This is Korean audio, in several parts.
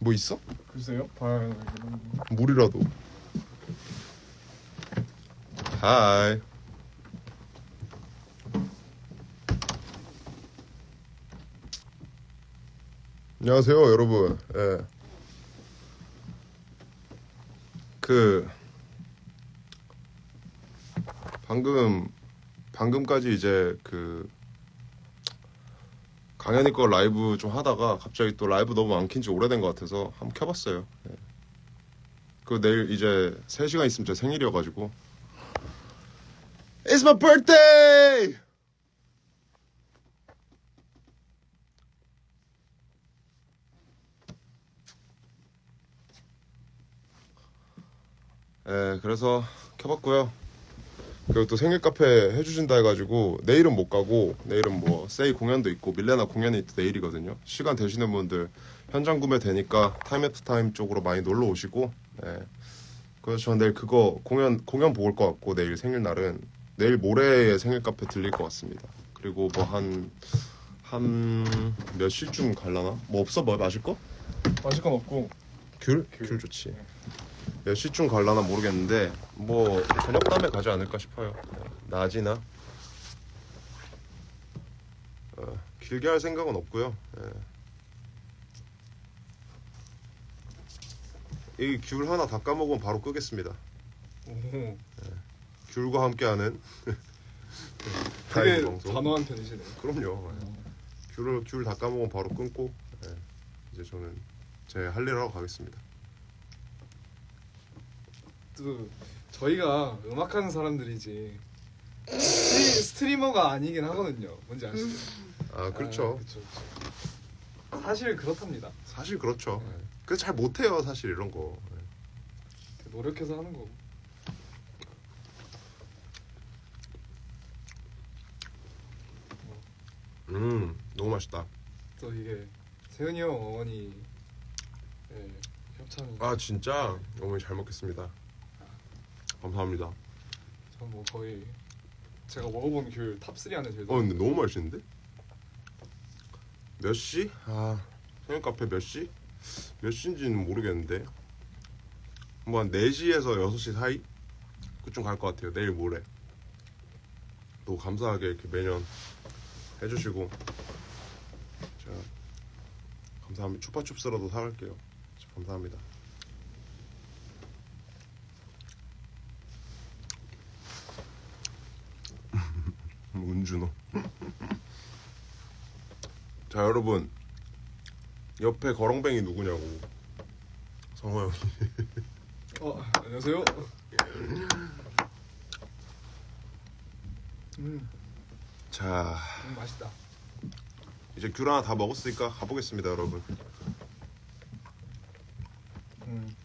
뭐 있어? 글쎄요. 봐야 물이라도. 하이. 안녕하세요, 여러분. 예. 그 방금 방금까지 이제 그 강현이 거 라이브 좀 하다가 갑자기 또 라이브 너무 안 킨 지 오래된 것 같아서 한번 켜봤어요. 예. 그 내일 이제 3시간 있으면 제 생일이어가지고 It's my birthday! 예, 그래서 켜봤고요. 그리고 또 생일 카페 해주신다 해가지고 내일은 못 가고 내일은 뭐 세이 공연도 있고 밀레나 공연이 또 내일이거든요. 시간 되시는 분들 현장 구매 되니까 타임 애프터 타임 쪽으로 많이 놀러 오시고 예. 그래서 저는 내일 그거 공연 공연 보고 올것 같고 내일 생일날은 내일 모레에 생일 카페 들릴 것 같습니다. 그리고 뭐 한 한 몇 시쯤 갈라나? 뭐 없어 뭐 마실 거? 마실 건 없고 귤? 귤 좋지. 몇 시쯤 갈라나 모르겠는데 뭐 저녁 밤에 가지 않을까 싶어요. 낮이나 어, 길게 할 생각은 없고요. 예. 이 귤 하나 다 까먹으면 바로 끄겠습니다. 오, 귤과 함께하는 되게 방송. 단호한 편이시네요. 그럼요. 예. 귤을 귤 다 까먹으면 바로 끊고 예. 이제 저는 제 할일 하러 가겠습니다. 또 저희가 음악하는 사람들이지 스트리, 스트리머가 아니긴 하거든요. 뭔지 아시죠? 아 그렇죠. 아, 그쵸, 그쵸. 사실 그렇답니다. 사실 그렇죠. 네. 그래서 잘 못해요 사실 이런 거. 예. 노력해서 하는 거고. 음 너무 맛있다. 또 이게 세훈이 형 어머니 예, 협찬이. 아 진짜 어머니 잘 먹겠습니다. 감사합니다. 전뭐 거의 제가 먹어본 귤 탑3 안에 들죠. 어 근데 너무 맛있는데? 몇 시? 아 생일 카페 몇 시? 몇 시인지는 모르겠는데 뭐 한 4시에서 6시 사이? 그쯤 갈 것 같아요 내일 모레 또 감사하게 이렇게 매년 해주시고 제가 감사합니다 추파춥스라도 사갈게요 감사합니다 은준호. 자 여러분. 옆에 거렁뱅이 누구냐고. 성호 형이. 어 안녕하세요. 음, 자. 음 맛있다. 이제 귤 하나 다 먹었으니까 가보겠습니다 여러분. 음.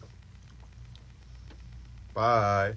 바이